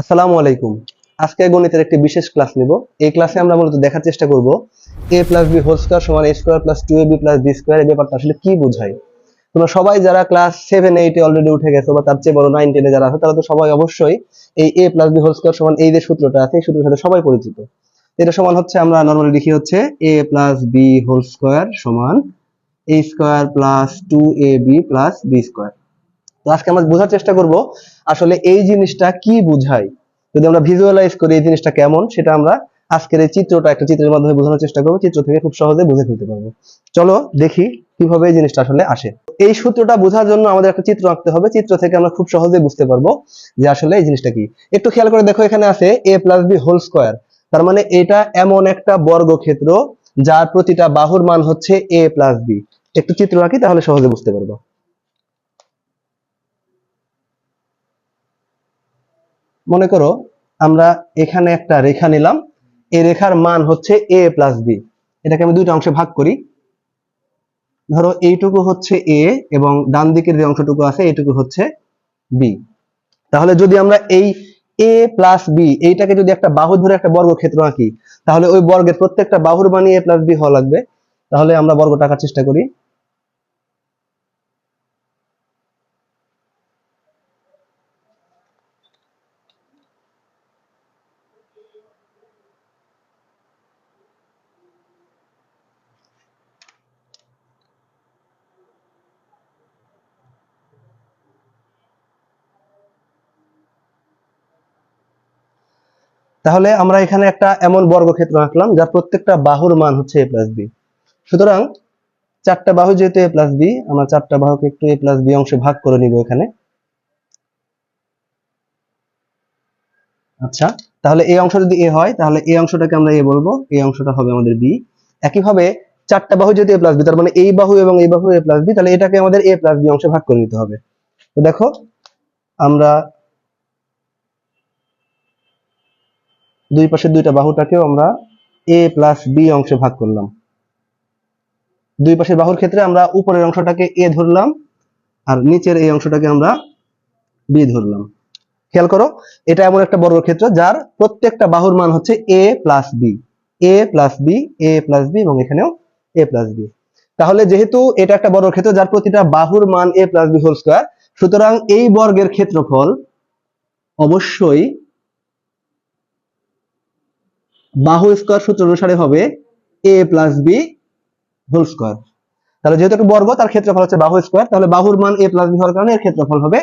আসসালামু আলাইকুম। আজকে গণিতের একটি বিশেষ ক্লাস নিব। এই ক্লাসে আমরা মূলত দেখার চেষ্টা করব A plus B whole square সমান A square plus two A B plus B square এই ব্যাপারটা আসলে কি বোঝায়। তোমরা সবাই যারা ক্লাস সেভেন এইটে অলরেডি উঠে গেছো বা তার চেয়ে বড় নাইন টেনে যারা আছে, তারা তো সবাই অবশ্যই এই A plus B whole square সমান এই যে সূত্রটা আছে, এই সূত্রের সাথে সবাই পরিচিত। এটা সমান হচ্ছে আমরা নর্মালি লিখি হচ্ছে A plus B whole square সমান A square plus two A B plus B square তো আজকে আমরা বোঝার চেষ্টা করব আসলে এই জিনিসটা কি বোঝায়। যদি আমরা ভিজুয়ালাইজ করি এই জিনিসটা কেমন, সেটা আমরা আজকের এই চিত্রটা একটা চিত্রের মাধ্যমে বোঝানোর চেষ্টা করব, চিত্র থেকে খুব সহজে বুঝে ফেলতে পারব। চলো দেখি কীভাবে এই জিনিসটা আসলে আসে। এই সূত্রটা বোঝার জন্য আমাদের একটা চিত্র আঁকতে হবে, চিত্র থেকে আমরা খুব সহজে বুঝতে পারব যে আসলে এই জিনিসটা কি। একটু খেয়াল করে দেখো এখানে আছে A plus B whole square তার মানে এটা এমন একটা বর্গক্ষেত্র যার প্রতিটা বাহুর মান হচ্ছে এ প্লাস বি একটু চিত্র আঁকি তাহলে সহজে বুঝতে পারব। মনে করো, আমরা এখানে একটা রেখা নিলাম। এই রেখার মান হচ্ছে এ প্লাস বি এটাকে আমি দুইটা অংশে ভাগ করি। ধরো, এইটুকু হচ্ছে এ এবং ডান দিকের যে অংশটুকু আছে, এইটুকু হচ্ছে বি তাহলে যদি আমরা এই এ প্লাস বি এইটাকে যদি একটা বাহু ধরে একটা বর্গক্ষেত্র আঁকি, তাহলে ওই বর্গের প্রত্যেকটা বাহুর মানই এ প্লাস বি হওয়া লাগবে। তাহলে আমরা বর্গটা আঁকার চেষ্টা করি। তাহলে আমরা এখানে একটা এমন বর্গক্ষেত্র আঁকলাম যার প্রত্যেকটা বাহুর মান হচ্ছে এ প্লাস বি সুতরাং চারটা বাহু যেহেতু এ প্লাস বি আমরা চারটা বাহুকে একটু এ প্লাস বি অংশে ভাগ করে নিব এখানে। আচ্ছা তাহলে এই অংশ যদি এ হয়, তাহলে এই অংশটাকে আমরা এ বলব। এই অংশটা হবে আমাদের বি একইভাবে চারটা বাহু যেহেতু এ প্লাস বি তার মানে এই বাহু এবং এই বাহু এ প্লাস বি তাহলে এটাকে আমাদের এ প্লাস বি অংশে ভাগ করে নিতে হবে। তো দেখো, আমরা দুই পাশের দুইটা বাহুটাকেও আমরা এ প্লাস বি অংশে ভাগ করলাম। দুই পাশের বাহুর ক্ষেত্রে আমরা উপরের অংশটাকে এ ধরলাম আর নিচের এই অংশটাকে আমরা বি ধরলাম। খেয়াল করো, এটা এমন একটা বর্গক্ষেত্র যার প্রত্যেকটা বাহুর মান হচ্ছে A plus B A plus B A plus B এবং এখানেও এ প্লাস বি তাহলে যেহেতু এটা একটা বর্গক্ষেত্র যার প্রতিটা বাহুর মান A plus B whole square সুতরাং এই বর্গের ক্ষেত্রফল অবশ্যই বাহু স্কোয়ার সূত্র অনুসারে হবে A plus B whole square তাহলে যেহেতু একটা বর্গ, তার ক্ষেত্রফল হচ্ছে বাহু স্কোয়ার, তাহলে বাহুর মান এ প্লাস বি হওয়ার কারণে এর ক্ষেত্রফল হবে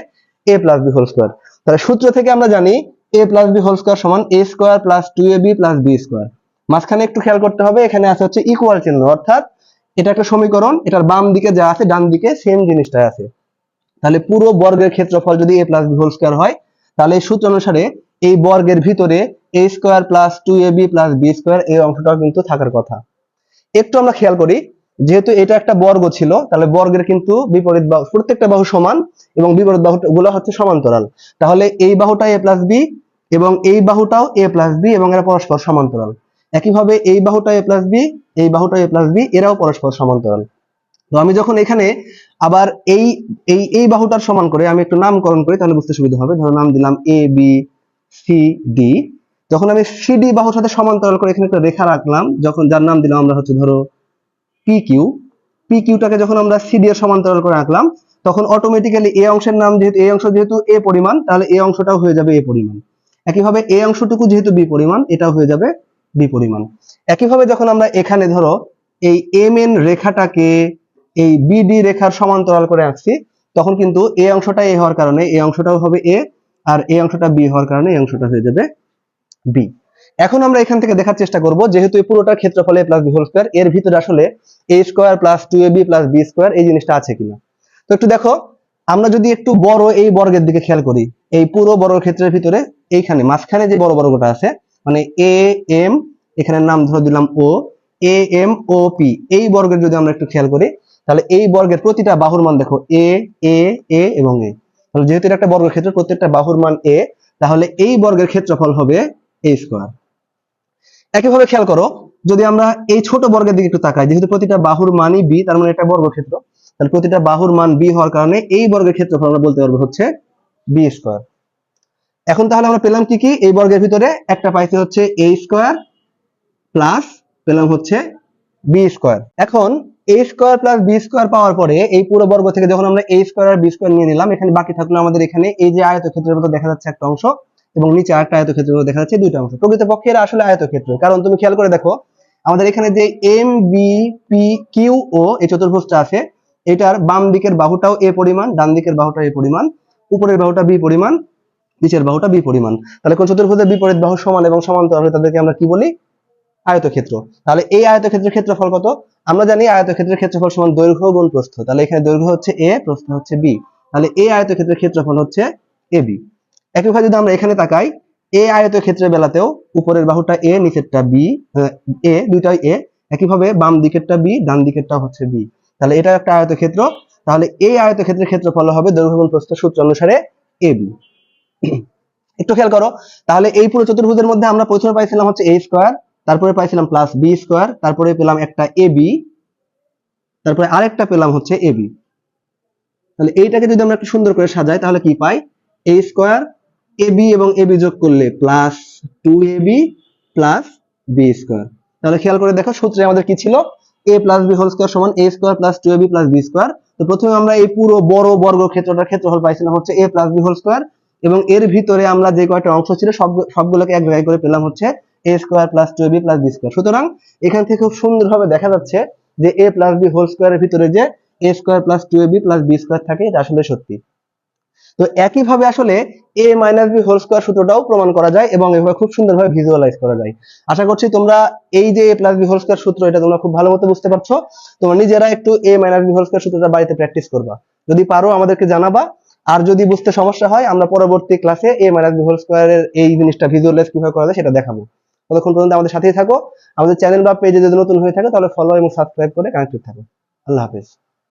A plus B whole square তাহলে সূত্র থেকে আমরা জানি A plus B whole square সমান A square plus two A B plus B square মাঝখানে একটু খেয়াল করতে হবে, এখানে আছে হচ্ছে ইকুয়াল চিহ্ন, অর্থাৎ এটা একটা সমীকরণ, এটার বাম দিকে যা আছে, ডান দিকে সেম জিনিসটা আছে। তাহলে পুরো বর্গের ক্ষেত্রফল যদি A plus B whole square হয়, তাহলে সূত্র অনুসারে এই বর্গের ভিতরে A square plus two A B plus B square এই অংশটাও কিন্তু থাকার কথা। একটু আমরা খেয়াল করি, যেহেতু এটা একটা বর্গ ছিল, তাহলে বর্গের কিন্তু বিপরীত বাহু, প্রত্যেকটা বাহু সমান এবং বিপরীত বাহু গুলো হচ্ছে সমান্তরাল। তাহলে এই বাহুটা এ প্লাস বি এবং এই বাহুটাও এ প্লাস বি এবং এরা পরস্পর সমান্তরাল। একইভাবে এই বাহুটা এ প্লাস বি এই বাহুটা এ প্লাস বি এরাও পরস্পর সমান্তরাল। তো আমি যখন এখানে আবার এই এই এই বাহুটার সমান করে আমি একটু নামকরণ করি, তাহলে বুঝতে সুবিধা হবে। ধরো নাম দিলাম এ বি সি ডি যখন আমি সিডি বাহুর সাথে সমান্তরাল করে এখানে একটা রেখা রাখলাম, যখন যার নাম দিলাম আমরা হচ্ছে ধরো পি কিউ পি কিউটাকে যখন আমরা সিডি এর সমান্তরাল করে রাখলাম তখন অটোমেটিক্যালি এ অংশের নাম যেহেতু, এ অংশ যেহেতু এ পরিমাণ, তাহলে এ অংশটাও হয়ে যাবে এ পরিমাণ। একইভাবে এ অংশটুকু যেহেতু বি পরিমাণ, এটাও হয়ে যাবে বি পরিমাণ। একইভাবে যখন আমরা এখানে ধরো এই এম এন রেখাটাকে এই বিডি রেখার সমান্তরাল করে আঁকছি, তখন কিন্তু এ অংশটা এ হওয়ার কারণে এই অংশটাও হবে এ আর এই অংশটা বি হওয়ার কারণে এই অংশটা হয়ে যাবে বি এখন আমরা এখান থেকে দেখার চেষ্টা করব, যেহেতু এই পুরোটার ক্ষেত্রফল প্লাস বি হোল স্কোয়ার এর ভিতরে আসলে A square plus two A B plus B square এই জিনিসটা আছে কিনা। তো একটু দেখো, আমরা যদি একটু বড় এই বর্গের দিকে খেয়াল করি, এই পুরো বর্গক্ষেত্রের ভিতরে এইখানে, মাঝখানে যে বড় বর্গটা আছে মানে এ এম এখানে নাম ধরে দিলাম ও এ এম ও পি এই বর্গের যদি আমরা একটু খেয়াল করি, তাহলে এই বর্গের প্রতিটা বাহুর মান দেখো এ এ এ এবং এ তাহলে যেহেতু এটা একটা বর্গক্ষেত্র প্রত্যেকটা বাহুর মান এ তাহলে এই বর্গের ক্ষেত্রফল হবে এ স্কোয়ার একইভাবে খেয়াল করো, যদি আমরা এই ছোট বর্গের দিকে একটু তাকাই, যেহেতু প্রতিটা বাহুর মানই বি তার মানে এটা বর্গক্ষেত্র তাহলে প্রতিটা বাহুর মান বি হওয়ার কারণে এই বর্গের ক্ষেত্রফল আমরা বলতে পারব হচ্ছে বি স্কোয়ার এখন তাহলে আমরা পেলাম কি কি? এই বর্গের ভিতরে একটা পাইছি হচ্ছে এ স্কোয়ার প্লাস পেলাম হচ্ছে বি স্কোয়ার এখন A square plus B square পাওয়ার পরে এই পুরো বর্গ থেকে যখন আমরা এ স্কোয়ার আর বি স্কোয়ার নিয়ে নিলাম, এখানে বাকি থাকল আমাদের এখানে এই যে আয়তক্ষেত্রের মতো দেখা যাচ্ছে একটা অংশ এবং নিচে আরেকটা আয়তক্ষেত্রের মতো দেখা যাচ্ছে দুইটা অংশ। প্রকৃতপক্ষে এরা আসলে আয়তক্ষেত্র। কারণ তুমি খেয়াল করে দেখো, আমাদের এখানে যে এম বি পি কিউ ও এই চতুর্ভুজটা আছে, এটার বাম দিকের বাহুটাও এ পরিমাণ, ডান দিকের বাহুটা এ পরিমাণ, উপরের বাহুটা বি পরিমাণ, নিচের বাহুটা বি পরিমাণ। তাহলে কোন চতুর্ভুজের বিপরীত বাহু সমান এবং সমান্তরাল তাদেরকে আমরা কি বলি? আয়তক্ষেত্র। তাহলে এই আয়তক্ষেত্রের ক্ষেত্রফল কত? আমরা জানি আয়তক্ষেত্রের ক্ষেত্রফল সমান দৈর্ঘ্য গুণ প্রস্থ। তাহলে এখানে দৈর্ঘ্য হচ্ছে এ প্রস্থ হচ্ছে বি তাহলে এই আয়তক্ষেত্রের ক্ষেত্রফল হচ্ছে এ বি একইভাবে যদি আমরা এখানে তাকাই এ আয়তক্ষেত্রের বেলাতেও উপরের বাহুটা এ নিচেরটা বি এ, দুইটাই এ একইভাবে বাম দিকেরটা বি ডান দিকেরটা হচ্ছে বি তাহলে এটা একটা আয়তক্ষেত্র। তাহলে এই আয়তক্ষেত্রের ক্ষেত্রফল হবে দৈর্ঘ্য গুণ প্রস্থ সূত্র অনুসারে এ বি একটু খেয়াল করো। তাহলে এই পুরো চতুর্ভুজের মধ্যে আমরা প্রথমে পাইছিলাম হচ্ছে এ স্কোয়ার তারপরে পাইছিলাম প্লাস বি স্কোয়ার তারপরে পেলাম একটা এ বি তারপরে আরেকটা পেলাম হচ্ছে এ বি তাহলে এইটাকে যদি আমরা একটু সুন্দর করে সাজাই, তাহলে কি পাই? এ স্কোয়ার এ বি এবং এ বি যোগ করলে plus two A B plus B square তাহলে খেয়াল করে দেখো, সূত্রে আমাদের কি ছিল? A plus B whole square সমান A square plus two A B plus B square তো প্রথমে আমরা এই পুরো বড় বর্গ ক্ষেত্রটার ক্ষেত্রফল পাইছিলাম হচ্ছে A plus B whole square এবং এর ভিতরে আমরা যে কয়টা অংশ ছিল সব সবগুলোকে এক জায়গায় করে পেলাম হচ্ছে A square plus two B plus B square সুতরাং এখান থেকে খুব সুন্দরভাবে দেখা যাচ্ছে যে এ প্লাস বি হোল স্কোয়ারের ভিতরে যে A square plus two B plus B square থাকে, এটা আসলে সত্যি। তো একইভাবে আসলে A minus B whole square সূত্রটাও প্রমাণ করা যায় এবং এভাবে খুব সুন্দরভাবে ভিজুয়ালাইজ করা যায়। আশা করছি তোমরা এই যে A plus B whole square সূত্র, এটা তোমরা খুব ভালো মতো বুঝতে পারছ। তোমরা নিজেরা একটু A minus B whole square সূত্রটা বাড়িতে প্র্যাকটিস করবা। যদি পারো আমাদেরকে জানাবা। আর যদি বুঝতে সমস্যা হয়, আমরা পরবর্তী ক্লাসে এ মাইনাস বি হোল স্কোয়ারের এই জিনিসটা ভিজুয়ালাইজ কীভাবে করা যায় সেটা দেখাবো। ততক্ষণ পর্যন্ত আমাদের সাথেই থাকো। আমাদের চ্যানেল বা পেজে যদি নতুন হয়ে থাকে, তাহলে ফলো এবং সাবস্ক্রাইব করে কানেক্টেড থাকো। আল্লাহ হাফেজ।